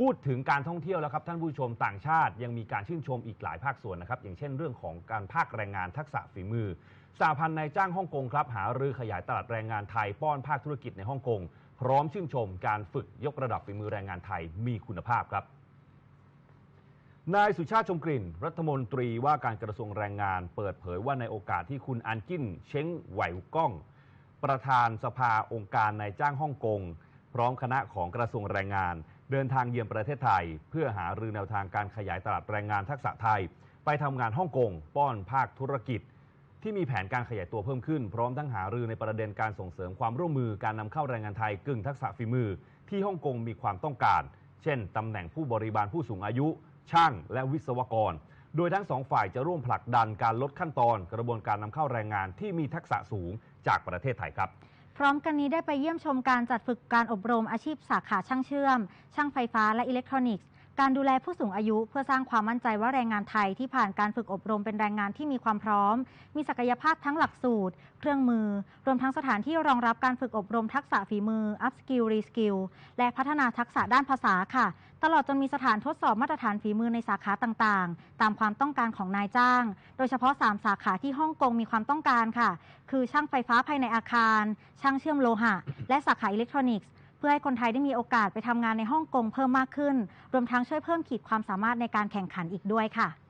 พูดถึงการท่องเที่ยวแล้วครับท่านผู้ชมต่างชาติยังมีการชื่นชมอีกหลายภาคส่วนนะครับ อย่างเช่นเรื่องของการภาคแรงงานทักษะฝีมือสหพันธ์นายจ้างฮ่องกงครับหารือขยายตลาดแรงงานไทยป้อนภาคธุรกิจในฮ่องกงพร้อมชื่นชมการฝึกยกระดับฝีมือแรงงานไทยมีคุณภาพครับนายสุชาติชมกลิ่น รัฐมนตรีว่าการกระทรวงแรงงาน เปิดเผยว่าในโอกาสที่คุณอันจินเช้งไหวก้อง ประธานสภาองค์การนายจ้างฮ่องกงพร้อมคณะของกระทรวงแรงงาน เดินทางเยือนประเทศไทย เพื่อหารือแนวทางการขยายตลาดแรงงานทักษะไทย ไปทำงานฮ่องกงป้อนภาคธุรกิจ ที่มีแผนการขยายตัวเพิ่มขึ้น พร้อมทั้งหารือในประเด็นการส่งเสริมความร่วมมือการนำเข้าแรงงานไทยกึ่งทักษะฝีมือ ที่ฮ่องกงมีความต้องการ เช่นตำแหน่งผู้บริบาลผู้สูงอายุ ช่าง และวิศวกร โดยทั้งสองฝ่ายจะร่วมผลักดันการลดขั้นตอน กระบวนการนำเข้าแรงงานที่มีทักษะสูงจากประเทศไทยครับ พร้อมกันนี้ได้ไปเยี่ยมชมการจัดฝึกการอบรมอาชีพสาขาช่างเชื่อม ช่างไฟฟ้าและอิเล็กทรอนิกส์ การดูแลผู้สูงอายุเพื่อสร้างความมั่นใจว่าแรงงานไทยที่ผ่านการฝึกอบรมเป็นแรงงานที่มีความพร้อม มีศักยภาพทั้งหลักสูตร เครื่องมือ รวมทั้งสถานที่รองรับการฝึกอบรมทักษะฝีมือ up skill re skill และพัฒนาทักษะด้านภาษาค่ะ ตลอดจนมีสถานทดสอบมาตรฐานฝีมือในสาขาต่างๆ ตามความต้องการของนายจ้าง โดยเฉพาะ 3 สาขาที่ฮ่องกงมีความต้องการค่ะ คือช่างไฟฟ้าภายในอาคาร ช่างเชื่อมโลหะ และสาขาอิเล็กทรอนิกส์ พื่อให้คนไทยได้มีโอกาสไปทำงานในฮ่องกงเพิ่มมากขึ้น รวมทั้งช่วยเพิ่มขีดความสามารถในการแข่งขันอีกด้วยค่ะ